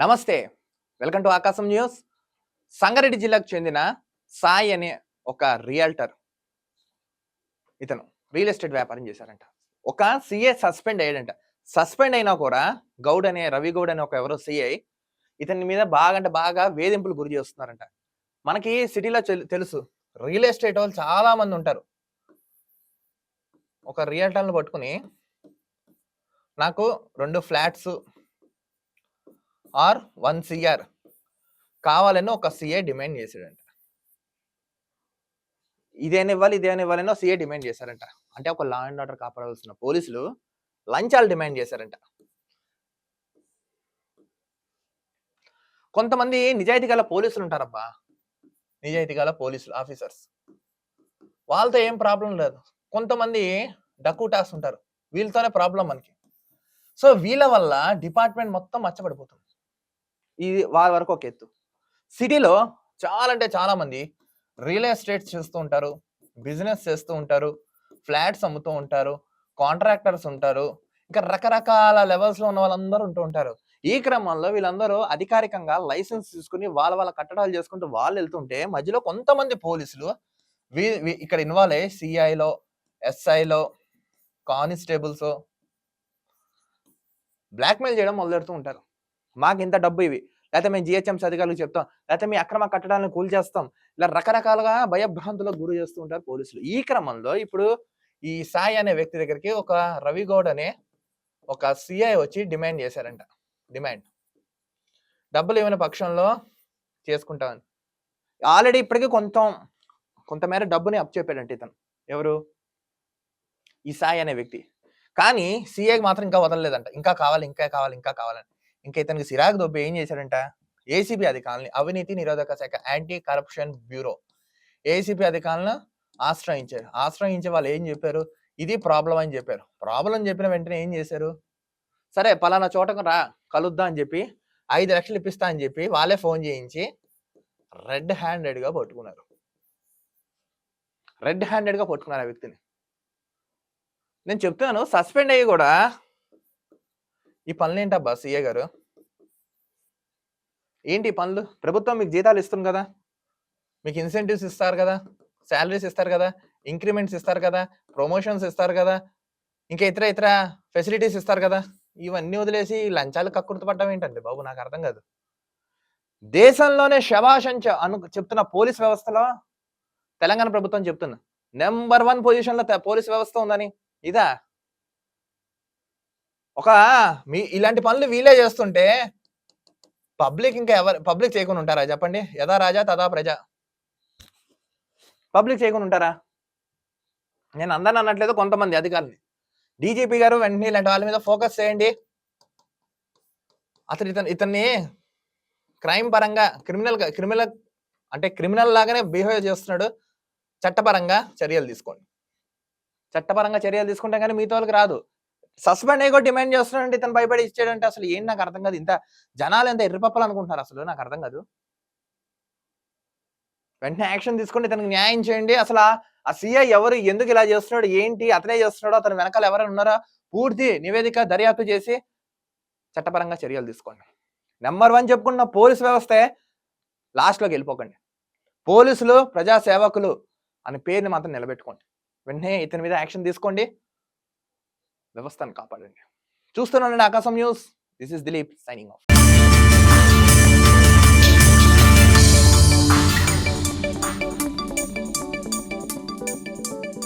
నమస్తే. Welcome to Aakasam news. Sangareddy జిల్లాకు చెందిన సాయి అనే ఒక రియల్టర్ ఇతను రియల్ ఎస్టేట్ వ్యాపారం చేశారంట. ఒక సిఏ సస్పెండ్ అయ్యాడంట. సస్పెండ్ అయినా కూడా గౌడ్ అనే రవి గౌడ్ అనే ఒక ఎవరో సిఐ ఇతని మీద బాగా అంటే బాగా వేధింపులు గురి చేస్తున్నారంట. మనకి సిటీలో తెలుసు. రియల్ ఎస్టేట్ వాళ్ళు చాలా మంది ఉంటారు. ఒక రియల్టర్ని పట్టుకుని నాకు రెండు ఫ్లాట్స్ ఆర్ వన్ సిఆర్ కావాలని ఒక సిఏ డిమాండ్ చేశాడంట. ఇదేని ఇవ్వాలి ఇదేని ఇవ్వాలని సిఏ డిమాండ్ చేశారంట. అంటే ఒక లా అండ్ ఆర్డర్ కాపాడవలసిన పోలీసులు లంచాలు డిమాండ్ చేశారంట. కొంతమంది నిజాయితీ గల పోలీసులు ఉంటారబ్బా. నిజాయితీ గల పోలీసులు ఆఫీసర్స్. వాళ్ళతో ఏం ప్రాబ్లం లేదు. కొంతమంది డకూటాస్ ఉంటారు. వీళ్ళతోనే ప్రాబ్లం మనకి. సో వీళ్ళ వల్ల డిపార్ట్మెంట్ మొత్తం మచ్చబడిపోతుంది. ఇది వాళ్ళ వరకు ఒక ఎత్తు. సిటీలో చాలా అంటే చాలా మంది రియల్ ఎస్టేట్ చేస్తూ ఉంటారు బిజినెస్ చేస్తూ ఉంటారు ఫ్లాట్స్ అమ్ముతూ ఉంటారు కాంట్రాక్టర్స్ ఉంటారు ఇంకా రకరకాల లెవెల్స్లో ఉన్న వాళ్ళందరూ ఉంటూ ఉంటారు. ఈ క్రమంలో వీళ్ళందరూ అధికారికంగా లైసెన్స్ తీసుకుని వాళ్ళ వాళ్ళ కట్టడాలు చేసుకుంటూ వాళ్ళు వెళ్తుంటే మధ్యలో కొంతమంది పోలీసులు వీ వీ- ఇక్కడ ఇన్వాల్వ్ అయ్యి సిఐలో ఎస్ఐలో కానిస్టేబుల్స్ బ్లాక్మెయిల్ చేయడం మొదలెడుతూ ఉంటారు. మాకు ఇంత డబ్బు ఇవి. లేకపోతే మేము జిహెచ్ఎంసీ అధికారులకు చెప్తాం. లేకపోతే మీ అక్రమ కట్టడాలను కూల్చేస్తాం. ఇలా రకరకాలుగా భయభ్రాంతులకు గురి చేస్తూ ఉంటారు పోలీసులు. ఈ క్రమంలో ఇప్పుడు ఈ సాయి అనే వ్యక్తి దగ్గరికి ఒక రవి గౌడ్ అనే ఒక సిఐ వచ్చి డిమాండ్ చేశారంట. డిమాండ్. డబ్బులు ఇవ్వని పక్షంలో చేసుకుంటామని. ఆల్రెడీ ఇప్పటికీ కొంత కొంతమేర డబ్బుని అప్ చెప్పాడంట ఇతను. ఎవరు? ఈ సాయి అనే వ్యక్తి. కానీ సిఐకి మాత్రం ఇంకా వదలలేదంట. ఇంకా కావాలి ఇంకా కావాలి ఇంకా కావాలని. ఇంకా ఇతనికి సిరాగ్ దొబ్బి ఏం చేశాడంట? ఏసీబీ అధికారులని అవినీతి నిరోధక శాఖ యాంటీ కరప్షన్ బ్యూరో. ఏసీబీ అధికారులను ఆశ్రయించారు. ఆశ్రయించే వాళ్ళు ఏం చెప్పారు? ఇది ప్రాబ్లం అని చెప్పారు. ప్రాబ్లం చెప్పిన వెంటనే ఏం చేశారు? సరే పలానా చోటకు రా కలుద్దా అని చెప్పి ఐదు లక్షలు ఇప్పిస్తా అని చెప్పి వాళ్ళే ఫోన్ చేయించి రెడ్ హ్యాండెడ్గా పట్టుకున్నారు. రెడ్ హ్యాండెడ్గా పట్టుకున్నారు ఆ వ్యక్తిని. నేను చెప్తున్నాను సస్పెండ్ అయ్యి కూడా ఈ పనులు ఏంటబ్బా సీఏ గారు? ఏంటి ఈ పనులు? ప్రభుత్వం మీకు జీతాలు ఇస్తుంది కదా? మీకు ఇన్సెంటివ్స్ ఇస్తారు కదా? శాలరీస్ ఇస్తారు కదా? ఇంక్రిమెంట్స్ ఇస్తారు కదా? ప్రమోషన్స్ ఇస్తారు కదా? ఇంకా ఇతర ఇతర ఫెసిలిటీస్ ఇస్తారు కదా? ఇవన్నీ వదిలేసి ఈ లంచాలు కక్కుర్తి పడ్డం ఏంటండి బాబు? నాకు అర్థం కాదు. దేశంలోనే శభాషంచ అను చెప్తున్న పోలీస్ వ్యవస్థలో తెలంగాణ ప్రభుత్వం చెప్తున్నా నెంబర్ వన్ పొజిషన్లో పోలీస్ వ్యవస్థ ఉందని. ఇదా? ఒక మీ ఇలాంటి పనులు వీలే చేస్తుంటే పబ్లిక్ ఇంకా ఎవరు పబ్లిక్ చేయకుండా ఉంటారా? చెప్పండి. యథా రాజా తదా ప్రజ. పబ్లిక్ చేయకుండా ఉంటారా? నేను అందరిని అనట్లేదు కొంతమంది అధికారులు డీజీపీ గారు వెంటనే ఇలాంటి వాళ్ళ మీద ఫోకస్ చేయండి. అతను ఇతను ఇతన్ని క్రైమ్ పరంగా క్రిమినల్ క్రిమినల్ అంటే క్రిమినల్ లాగానే బిహేవ్ చేస్తున్నాడు. చట్టపరంగా చర్యలు తీసుకోండి. చట్టపరంగా చర్యలు తీసుకుంటే కానీ మీతో వాళ్ళకి రాదు. సస్పెండ్ అయ్యి కూడా డిమాండ్ చేస్తున్నాడంటే ఇతను భయపడి ఇచ్చాడంటే అసలు ఏంటి నాకు అర్థం కాదు. ఇంత జనాలు ఎంత ఎర్రపప్పలు అనుకుంటున్నారు అసలు నాకు అర్థం కాదు. వెంటనే యాక్షన్ తీసుకోండి ఇతనికి న్యాయం చేయండి. అసలు ఆ- సీఐ ఎవరు? ఎందుకు ఇలా చేస్తున్నాడు? ఏంటి? అతనే చేస్తున్నాడో? అతని వెనకాల ఎవరైనా ఉన్నారో? పూర్తి నివేదిక దర్యాప్తు చేసి చట్టపరంగా చర్యలు తీసుకోండి. నెంబర్ వన్ చెప్పుకున్న పోలీస్ వ్యవస్థే లాస్ట్లోకి వెళ్ళిపోకండి. పోలీసులు ప్రజాసేవకులు అనే పేరుని మాత్రం నిలబెట్టుకోండి. వెంటనే ఇతని మీద యాక్షన్ తీసుకోండి. వ్యవస్థను కాపాడండి చూస్తున్నానండి Aakasam news this is Dilip signing off